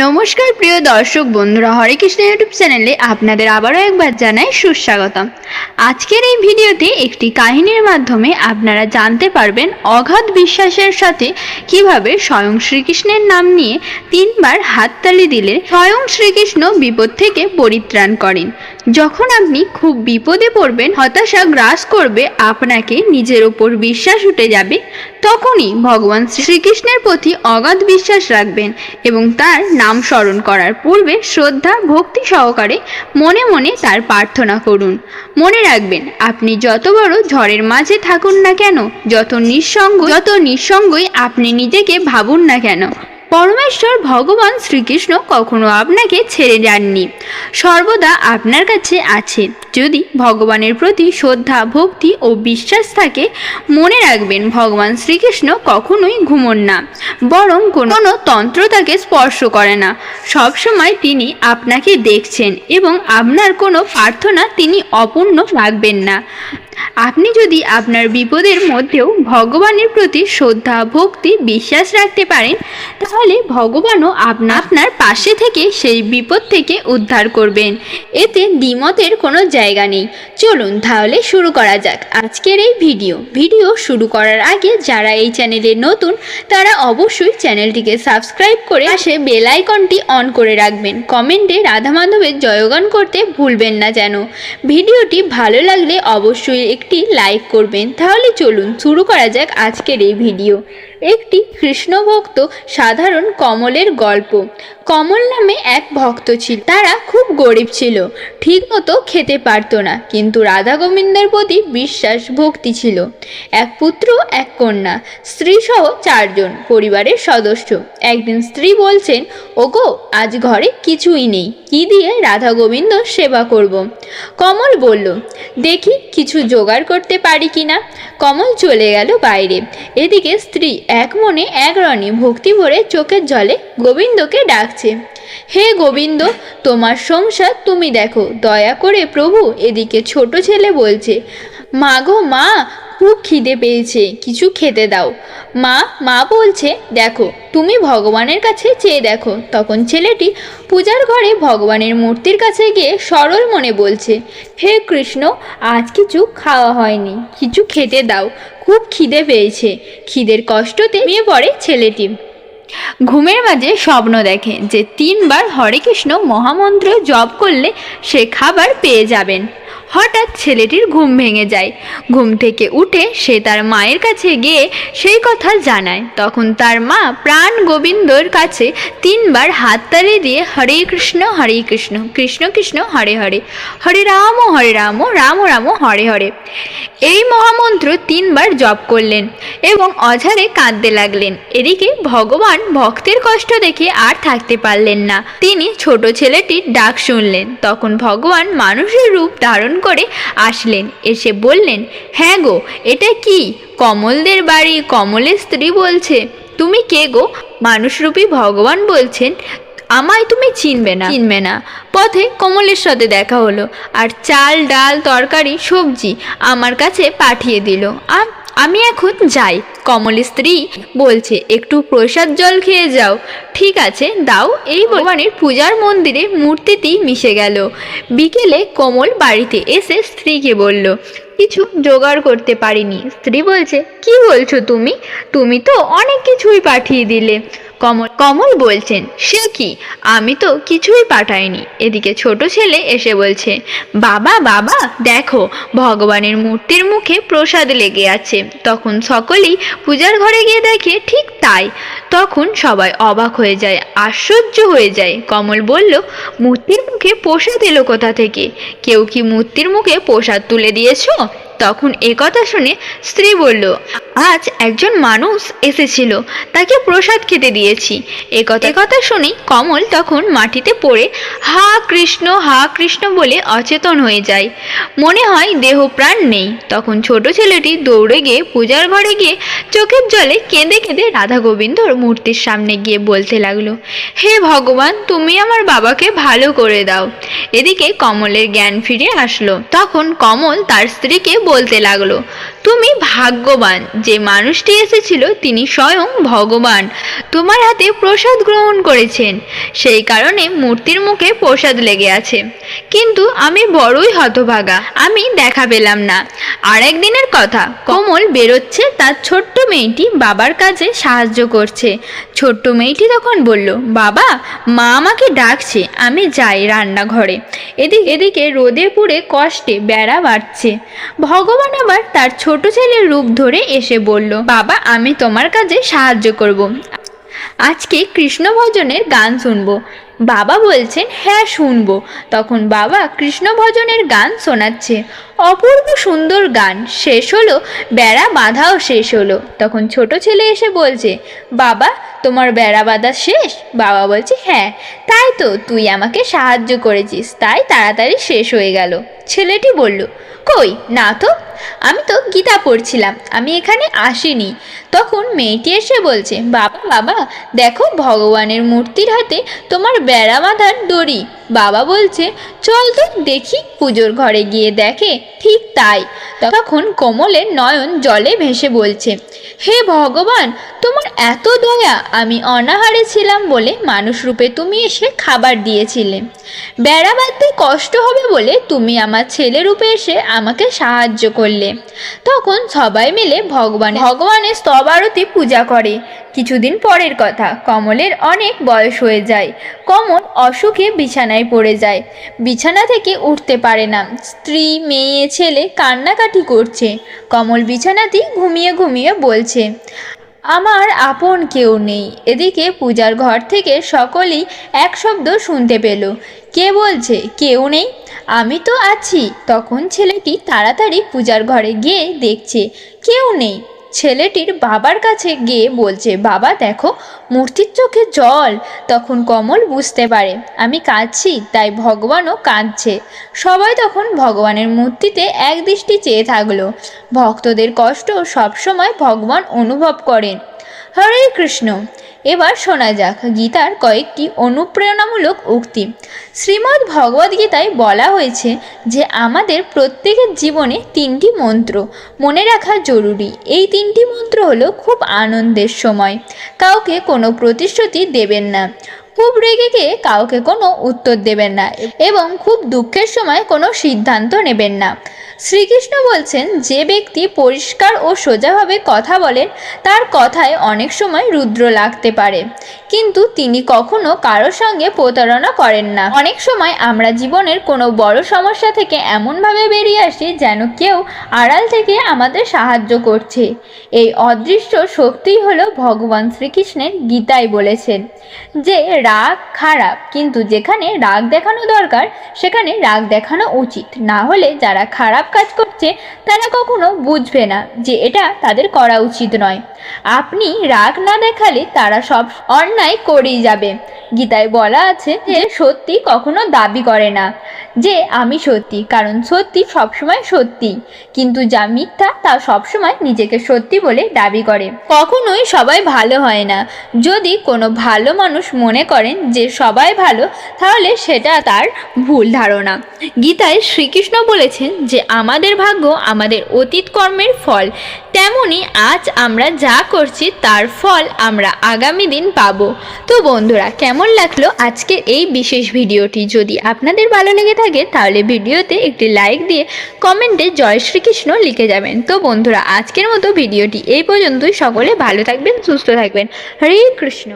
নমস্কার প্রিয় দর্শক বন্ধুরা, হরে কৃষ্ণ ইউটিউব চ্যানেলে আপনাদের আবারও একবার জানাই সুস্বাগতম। আজকের এই ভিডিওতে একটি কাহিনীর মাধ্যমে আপনারা জানতে পারবেন অগাধ বিশ্বাসের সাথে কীভাবে স্বয়ং শ্রীকৃষ্ণের নাম নিয়ে তিনবার হাততালি দিলে স্বয়ং শ্রীকৃষ্ণ বিপদ থেকে পরিত্রাণ করেন। যখন আপনি খুব বিপদে পড়বেন, হতাশা গ্রাস করবে, আপনাকে নিজের ওপর বিশ্বাস উঠে যাবে, তখনই ভগবান শ্রীকৃষ্ণের প্রতি অগাধ বিশ্বাস রাখবেন এবং তার নাম স্মরণ করার পূর্বে শ্রদ্ধা, ভক্তি সহকারে মনে মনে তার প্রার্থনা করুন। মনে রাখবেন, আপনি যত বড় ঝড়ের মাঝে থাকুন না কেন, যত নিঃসঙ্গ, যত নিঃসঙ্গই আপনি নিজেকে ভাবুন না কেন পরমেশ্বর ভগবান শ্রীকৃষ্ণ কখনো আপনাকে ছেড়ে যাননি। সর্বদা আপনার কাছে আছে। যদি ভগবানের প্রতি শ্রদ্ধা, ভক্তি ও বিশ্বাস থাকে, মনে রাখবেন ভগবান শ্রীকৃষ্ণ কখনোই ঘুমন না, বরং কোনো তন্ত্র তাকে স্পর্শ করে না। সবসময় তিনি আপনাকে দেখছেন এবং আপনার কোনো প্রার্থনা তিনি অপূর্ণ রাখবেন না। আপনি যদি আপনার বিপদের মধ্যেও ভগবানের প্রতি শ্রদ্ধা, ভক্তি, বিশ্বাস রাখতে পারেন, তাহলে ভগবানও আপনা আপনার পাশে থেকে সেই বিপদ থেকে উদ্ধার করবেন। এতে দ্বিমতের কোনো জায়গা নেই। চলুন তাহলে শুরু করা যাক আজকের এই ভিডিও। ভিডিও শুরু করার আগে যারা এই চ্যানেলে নতুন, তারা অবশ্যই চ্যানেলটিকে সাবস্ক্রাইব করে আসে বেল আইকনটি অন করে রাখবেন। কমেন্টে রাধা মাধবের জয়গান করতে ভুলবেন না যেন। ভিডিওটি ভালো লাগলে অবশ্যই একটি লাইক করবেন। তাহলে চলুন শুরু করা যাক আজকের এই ভিডিও একটি কৃষ্ণ ভক্ত সাধারণ কমলের গল্প। কমল নামে এক ভক্ত ছিল। তারা খুব গরিব ছিল। ঠিকমতো খেতে পারতো না। কিন্তু রাধা গোবিন্দের প্রতি বিশ্বাস, ভক্তি ছিল। এক পুত্র, এক কন্যা, স্ত্রী সহ চারজন পরিবারের সদস্য। একদিন স্ত্রী বলছেন, ওগো, আজ ঘরে কিছুই নেই। কি দিয়ে রাধা গোবিন্দ সেবা করব। কমল বলল, দেখি, কিছু জোগাড় করতে পারি কিনা কমল চলে গেল বাইরে। এদিকে স্ত্রী এক মনে এক রণে ভক্তি ভরে চোখের জলে গোবিন্দকে ডাকছে। হে গোবিন্দ, তোমার সংসার তুমি দেখো। দয়া করে প্রভু এদিকে ছোট ছেলে বলছে মা গো মা, খুব খিদে পেয়েছে, কিছু খেতে দাও। মা মা বলছে, দেখো, তুমি ভগবানের কাছে চেয়ে দেখো। তখন ছেলেটি পূজার ঘরে ভগবানের মূর্তির কাছে গিয়ে সরল মনে বলছে, হে কৃষ্ণ, আজ কিছু খাওয়া হয়নি, কিছু খেতে দাও। খুব খিদে পেয়েছে। খিদের কষ্টতে মেয়ে পড়ে ছেলেটি। ঘুমের মাঝে স্বপ্ন দেখে যে তিনবার হরে কৃষ্ণ মহামন্ত্র জপ করলে সে খাবার পেয়ে যাবেন। হঠাৎ ছেলেটির ঘুম ভেঙে যায়। ঘুম থেকে উঠে সে তার মায়ের কাছে গিয়ে সেই কথা জানায়। তখন তার মা প্রাণ গোবিন্দর কাছে তিনবার হাততালি দিয়ে হরে কৃষ্ণ হরে কৃষ্ণ কৃষ্ণ কৃষ্ণ, হরে হরে। হরে রাম হরে রাম রাম রাম হরে হরে। এই মহামন্ত্র তিনবার জপ করলেন এবং অঝারে কাঁদতে লাগলেন। এদিকে ভগবান ভক্তের কষ্ট দেখে আর থাকতে পারলেন না। তিনি ছোট ছেলেটির ডাক শুনলেন। তখন ভগবান মানুষের রূপ ধারণ করে আসলেন। এসে বললেন হ্যাঁ গো, এটা কি? কমলদের বাড়ি, কমলের স্ত্রী বলছে। তুমি কে গো? মানুষরূপী ভগবান বলছেন। আমায় তুমি চিনবে না। চিনবে না। পথে কমলের সাথে দেখা হলো। আর চাল, ডাল, তরকারি, সবজি আমার কাছে পাঠিয়ে দিল। আম- আমি এখন যাই। কমল স্ত্রী বলছে, একটু প্রসাদ জল খেয়ে যাও। ঠিক আছে, দাও। এই ভগবানের পূজার মন্দিরে মূর্তিটি মিশে গেল। বিকেলে কমল বাড়িতে এসে স্ত্রীকে বলল, কিছু জোগাড় করতে পারিনি। স্ত্রী বলছে, কি বলছো তুমি? তুমি তো অনেক কিছুই পাঠিয়ে দিলে। কমল কমল বলছেন, সে কি? আমি তো কিছুই পাঠাইনি। এদিকে ছোট ছেলে এসে বলছে, বাবা বাবা, দেখো, ভগবানের মূর্তির মুখে প্রসাদ লেগে আছে। তখন সকলেই পূজার ঘরে গিয়ে দেখে, ঠিক তাই। তখন সবাই অবাক হয়ে যায়, আশ্চর্য হয়ে যায়। কমল বলল, মূর্তির মুখে প্রসাদ এলো কোথা থেকে? কেউ কি মূর্তির মুখে প্রসাদ তুলে দিয়েছ? তখন এ কথা শুনে স্ত্রী বলল আজ একজন মানুষ এসেছিল, তাকে প্রসাদ খেতে দিয়েছি। এ কথা কথা শুনে কমল তখন মাটিতে পড়ে হা কৃষ্ণ হা কৃষ্ণ বলে অচেতন হয়ে যায়। মনে হয় দেহ প্রাণ নেই। তখন ছোট ছেলেটি দৌড়ে গিয়ে পূজার ঘরে গিয়ে চোখের জলে কেঁদে কেঁদে রাধা গোবিন্দর মূর্তির সামনে গিয়ে বলতে লাগল, হে ভগবান, তুমি আমার বাবাকে ভালো করে দাও। এদিকে কমলের জ্ঞান ফিরে আসলো। তখন কমল তার স্ত্রীকে বলতে লাগল, তুমি ভাগ্যবান যে মানুষটি এসেছিল তিনি স্বয়ং ভগবান। তোমার হাতে প্রসাদ গ্রহণ করেছেন। সেই কারণে মূর্তির মুখে প্রসাদ লেগে আছে। কিন্তু আমি বড়ই হতভাগা। আমি দেখা পেলাম না। আর একদিনের কথা, কমল বেরোচ্ছে তার ছোট্ট মেয়েটি বাবার কাজে সাহায্য করছে। ছোট্ট মেয়েটি তখন বলল, বাবা, মা আমাকে ডাকছে, আমি যাই রান্নাঘরে। এদিকে এদিকে রোদে পুড়ে কষ্টে বেড়া বাড়ছে। ভগবান আবার তার ছোট ছেলের রূপ ধরে এসে বলল, বাবা, আমি তোমার কাজে সাহায্য করব। আজকে কৃষ্ণ ভজনের গান শুনব। বাবা বলছেন হ্যাঁ শুনব। তখন বাবা কৃষ্ণ ভজনের গান শোনাচ্ছে। অপূর্ব সুন্দর গান। শেষ হলো, বেড়া বাঁধাও শেষ হলো। তখন ছোট ছেলে এসে বলছে, বাবা, তোমার বেড়া বাঁধা শেষ? বাবা বলছে হ্যাঁ তাই তো, তুই আমাকে সাহায্য করেছিস, তাই তাড়াতাড়ি শেষ হয়ে গেল। ছেলেটি বলল, কই, না তো আমি তো গীতা পড়ছিলাম, আমি এখানে আসিনি। তখন মেয়েটি এসে বলছে, বাবা বাবা, দেখো ভগবানের মূর্তির হাতে তোমার বেড়া বাঁধার দড়ি। বাবা বলছে, চল তো দেখি। পুজোর ঘরে গিয়ে দেখে ঠিক তাই। তখন কোমলের নয়ন জলে ভেসে বলছে, হে ভগবান, তোমার এত দয়া, আমি অনাহারে ছিলাম বলে মানুষ রূপে তুমি এসে খাবার দিয়েছিলে। বেড়া বাঁধতে কষ্ট হবে বলে তুমি আমার ছেলে রূপে এসে আমাকে সাহায্য করলে। তখন সবাই মিলে ভগবান ভগবানের স্তব আরতি পূজা করে। কিছুদিন পরের কথা, কমলের অনেক বয়স হয়ে যায়। কমল অসুখে বিছানায় পড়ে যায়। বিছানা থেকে উঠতে পারে না। স্ত্রী, মেয়ে, ছেলে কান্নাকাটি করছে। কমল বিছানাতেই ঘুমিয়ে ঘুমিয়ে বলছে, আমার আপন কেউ নেই। এদিকে পূজার ঘর থেকে সকলেই এক শব্দ শুনতে পেল। কে বলছে? কেউ নেই? আমি তো আছি। তখন ছেলেটি তাড়াতাড়ি পূজার ঘরে গিয়ে দেখছে, কেউ নেই। ছেলেটির বাবার কাছে গিয়ে বলছে, বাবা, দেখো, মূর্তির চোখে জল। তখন কমল বুঝতে পারে, আমি কাঁদছি, তাই ভগবানও কাঁদছে। সবাই তখন ভগবানের মূর্তিতে এক দৃষ্টি চেয়ে থাকল। ভক্তদের কষ্ট সবসময় ভগবান অনুভব করেন। হরে কৃষ্ণ! এবার শোনা যাক গীতার কয়েকটি অনুপ্রেরণামূলক উক্তি। শ্রীমদ্ ভগবদ্ গীতায় বলা হয়েছে যে, আমাদের প্রত্যেকের জীবনে তিনটি মন্ত্র মনে রাখা জরুরি। এই তিনটি মন্ত্র হলো, খুব আনন্দের সময়। কাউকে কোনো প্রতিশ্রুতি দেবেন না। খুব রেগে গিয়ে কাউকে কোনো উত্তর দেবেন না এবং খুব দুঃখের সময় কোনো সিদ্ধান্ত নেবেন না। শ্রীকৃষ্ণ বলছেন, যে ব্যক্তি পরিষ্কার ও সোজাভাবে কথা বলেন, তার কথায় অনেক সময় রুদ্র লাগতে পারে। কিন্তু তিনি কখনো কারোর সঙ্গে প্রতারণা করেন না। অনেক সময় আমরা জীবনের কোনো বড় সমস্যা থেকে এমনভাবে বেরিয়ে আসি যেন কেউ আড়াল থেকে আমাদের সাহায্য করছে। এই অদৃশ্য শক্তিই হলো ভগবান শ্রীকৃষ্ণের গীতায় বলেছেন যে রাগ খারাপ, কিন্তু যেখানে রাগ দেখানো দরকার, সেখানে রাগ দেখানো উচিত। না হলে যারা খারাপ কাজ করছে, তারা কখনো বুঝবে না যে এটা তাদের করা উচিত নয়। আপনি রাগ না দেখালে তারা সব অন্যায় করেই যাবে। গীতায় বলা আছে যে সত্যি কখনো দাবি করে না যে আমি সত্যি, কারণ সত্যি সবসময় সত্যি। কিন্তু যা মিথ্যা, তা সবসময় নিজেকে সত্যি বলে দাবি করে। কখনোই সবাই ভালো হয় না। যদি কোনো ভালো মানুষ মনে করেন যে সবাই ভালো, তাহলে সেটা তার ভুল ধারণা। গীতায় শ্রীকৃষ্ণ বলেছেন যে আমাদের ভাগ্য আমাদের অতীত কর্মের ফল। তেমনি আজ আমরা যা করছি, তার ফল আমরা আগামী দিন পাবো। তো বন্ধুরা কেমন লাগল আজকের এই বিশেষ ভিডিওটি? যদি আপনাদের ভালো লেগে থাকে, তাহলে ভিডিওতে একটি লাইক দিয়ে কমেন্টে জয় শ্রীকৃষ্ণ লিখে যাবেন। তো বন্ধুরা, আজকের মতো ভিডিওটি এই পর্যন্তই। সকলে ভালো থাকবেন, সুস্থ থাকবেন। হরে কৃষ্ণ।